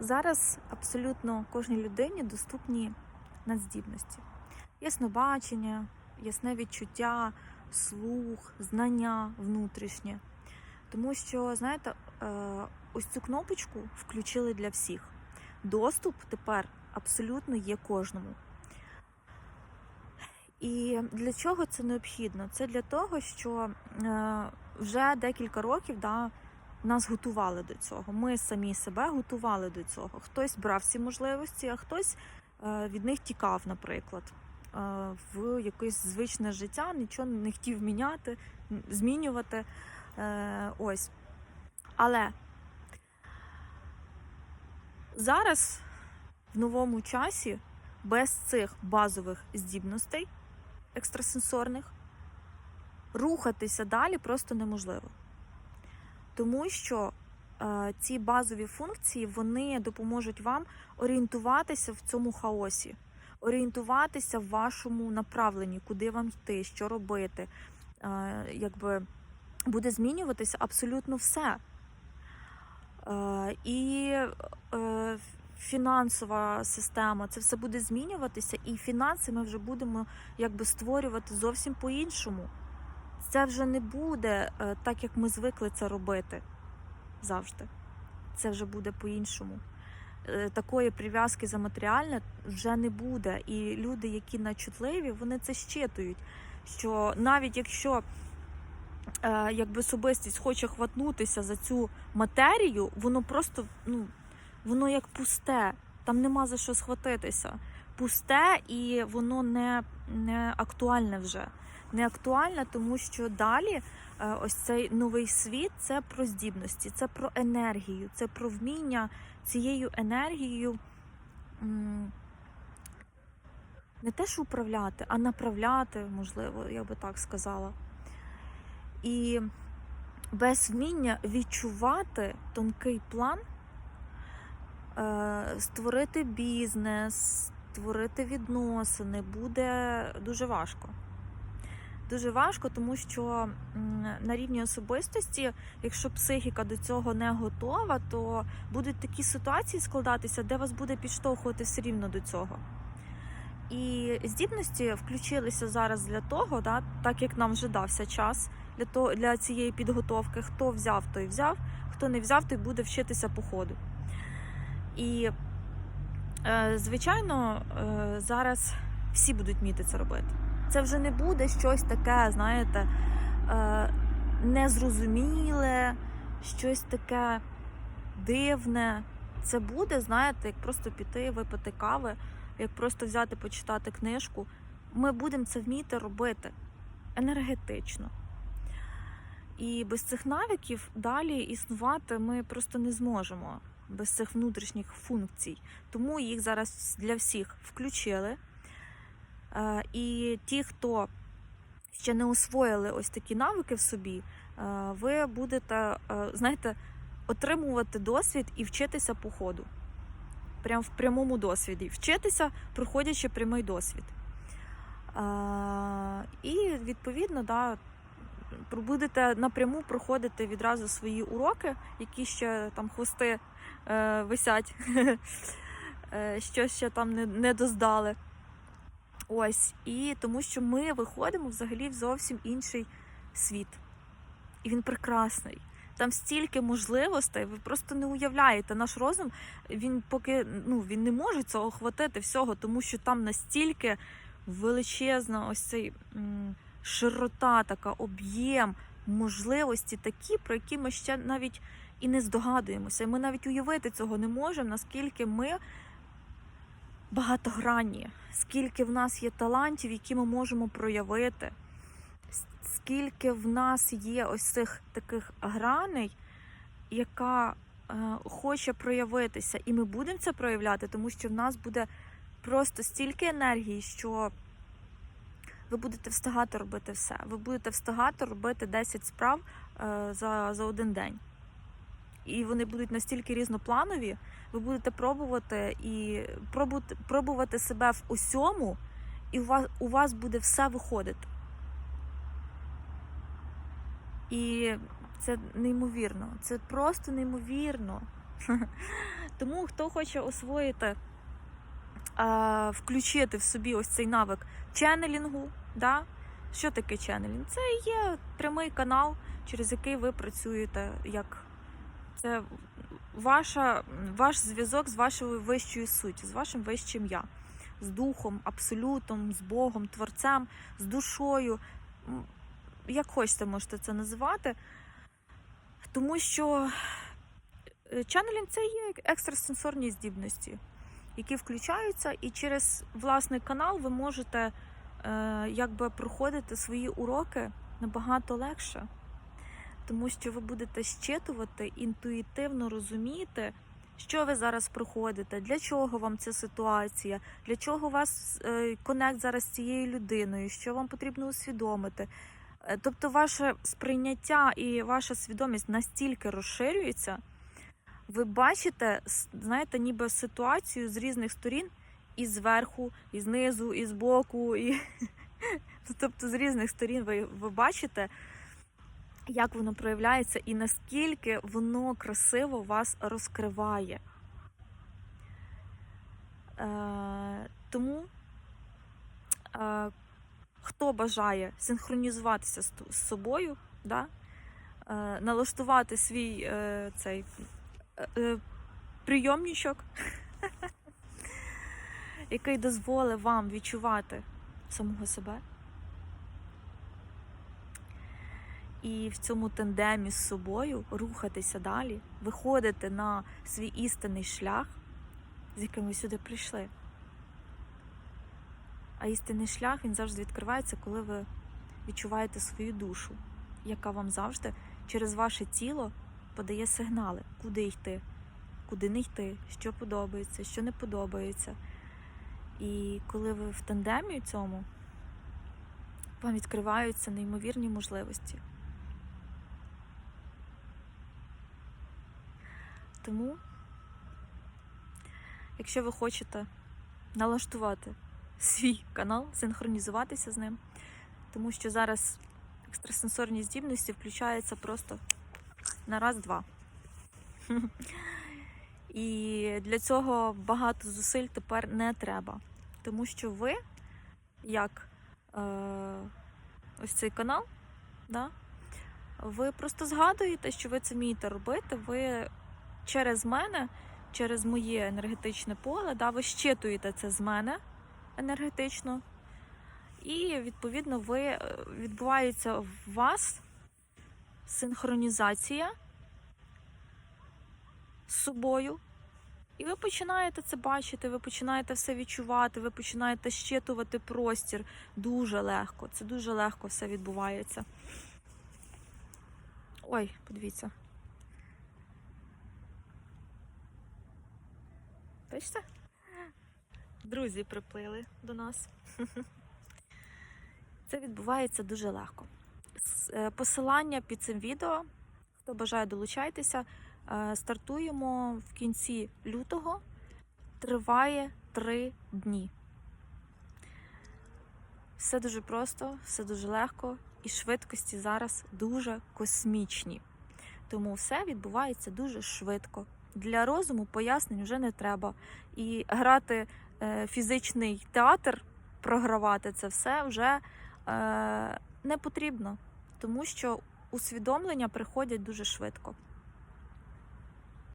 Зараз абсолютно кожній людині доступні надздібності. Яснобачення, ясне відчуття, слух, знання внутрішнє. Тому що, знаєте, е, ось цю кнопочку включили для всіх. Доступ тепер абсолютно є кожному. І для чого це необхідно? Це для того, що е, вже декілька років да, нас готували до цього. Ми самі себе готували до цього. Хтось брав ці можливості, а хтось е, від них тікав, наприклад, е, в якесь звичне життя, нічого не хотів міняти, змінювати. Е, Ось. Але зараз в новому часі без цих базових здібностей екстрасенсорних рухатися далі просто неможливо. Тому що е, ці базові функції вони допоможуть вам орієнтуватися в цьому хаосі, орієнтуватися в вашому направленні, куди вам йти, що робити. Е, якби буде змінюватися абсолютно все. Е, і е, фінансова система, це все буде змінюватися, і фінанси ми вже будемо якби створювати зовсім по-іншому. Це вже не буде е, так, як ми звикли це робити завжди. Це вже буде по-іншому. Е, Такої прив'язки за матеріальне вже не буде. І люди, які начутливі, вони це щитують. Що навіть якщо е, якби особистість хоче хватнутися за цю матерію, воно просто ну, воно як пусте, там нема за що схватитися. Пусте і воно не, не актуальне вже. Не актуальне, тому що далі е, ось цей новий світ це про здібності, це про енергію, це про вміння цією енергією не те, що управляти, а направляти, можливо, я би так сказала. І без вміння відчувати тонкий план, е, створити бізнес, створити відносини буде дуже важко. Дуже важко, тому що на рівні особистості, якщо психіка до цього не готова, то будуть такі ситуації складатися, де вас буде підштовхувати все рівно до цього. І здібності включилися зараз для того, да, так як нам вже дався час для того, для цієї підготовки. Хто взяв, той взяв, хто не взяв, той буде вчитися по ходу. І, е, звичайно, е, зараз всі будуть вміти це робити. Це вже не буде щось таке, знаєте, е, незрозуміле, щось таке дивне. Це буде, знаєте, як просто піти, випити кави, як просто взяти, почитати книжку. Ми будемо це вміти робити енергетично. І без цих навиків далі існувати ми просто не зможемо без цих внутрішніх функцій. Тому їх зараз для всіх включили. І ті, хто ще не освоїли ось такі навики в собі, ви будете, знаєте, отримувати досвід і вчитися по ходу. Прямо в прямому досвіді. Вчитися, проходячи прямий досвід. І відповідно, да, будете напряму проходити відразу свої уроки, які ще там хвости е, висять, е, що ще там не доздали. Ось, і тому що ми виходимо взагалі в зовсім інший світ. І він прекрасний. Там стільки можливостей, ви просто не уявляєте. Наш розум він поки ну, він не може цього охватити всього, тому що там настільки величезна ось цей м, широта, така об'єм, можливості такі, про які ми ще навіть і не здогадуємося. Ми навіть уявити цього не можемо, наскільки ми багатогранні, скільки в нас є талантів, які ми можемо проявити, скільки в нас є ось цих таких граней, яка е, хоче проявитися, і ми будемо це проявляти, тому що в нас буде просто стільки енергії, що ви будете встигати робити все. Ви будете встигати робити 10 справ е, за, за один день. І вони будуть настільки різнопланові, ви будете пробувати і пробувати, пробувати себе в усьому, і у вас, у вас буде все виходити. І це неймовірно. Це просто неймовірно. Тому хто хоче освоїти, включити в собі ось цей навик ченнелінгу, да? що таке ченнелінг? Це є прямий канал, через який ви працюєте як це ваша, ваш зв'язок з вашою вищою суттю, з вашим вищим я, з духом, абсолютом, з Богом, творцем, з душою. Як хочете, можете це називати. Тому що е, ченнелінг це є екстрасенсорні здібності, які включаються, і через власний канал ви можете е, якби проходити свої уроки набагато легше тому що ви будете щитувати, інтуїтивно розуміти, що ви зараз проходите, для чого вам ця ситуація, для чого у вас е, конект зараз з цією людиною, що вам потрібно усвідомити. Е, Тобто, ваше сприйняття і ваша свідомість настільки розширюється, ви бачите, знаєте, ніби ситуацію з різних сторін, і зверху, і знизу, і збоку, і тобто з різних сторін ви, ви бачите як воно проявляється і наскільки воно красиво вас розкриває. Е, тому, е, хто бажає синхронізуватися з, з собою, да? е, налаштувати свій е, цей е, е, прийомничок, який дозволить вам відчувати самого себе. І в цьому тандемі з собою рухатися далі, виходити на свій істинний шлях, з яким ви сюди прийшли. А істинний шлях він завжди відкривається, коли ви відчуваєте свою душу, яка вам завжди через ваше тіло подає сигнали, куди йти, куди не йти, що подобається, що не подобається. І коли ви в тандемі цьому, вам відкриваються неймовірні можливості. Тому, якщо ви хочете налаштувати свій канал, синхронізуватися з ним, тому що зараз екстрасенсорні здібності включаються просто на раз-два. І для цього багато зусиль тепер не треба. Тому що ви, як е, ось цей канал, да, ви просто згадуєте, що ви це вмієте робити. Ви через мене, через моє енергетичне поле, да, ви щитуєте це з мене енергетично. І, відповідно, ви е, відбувається в вас синхронізація з собою. І ви починаєте це бачити, ви починаєте все відчувати, ви починаєте щитувати простір дуже легко. Це дуже легко все відбувається. Ой, подивіться. Бачите? Друзі приплили до нас. Це відбувається дуже легко. Е, Посилання під цим відео. Хто бажає долучайтеся, Е, стартуємо в кінці лютого. Триває три дні. Все дуже просто, все дуже легко, і швидкості зараз дуже космічні. Тому все відбувається дуже швидко. Для розуму пояснень вже не треба. І грати е, фізичний театр, програвати це все вже е, не потрібно, тому що усвідомлення приходять дуже швидко.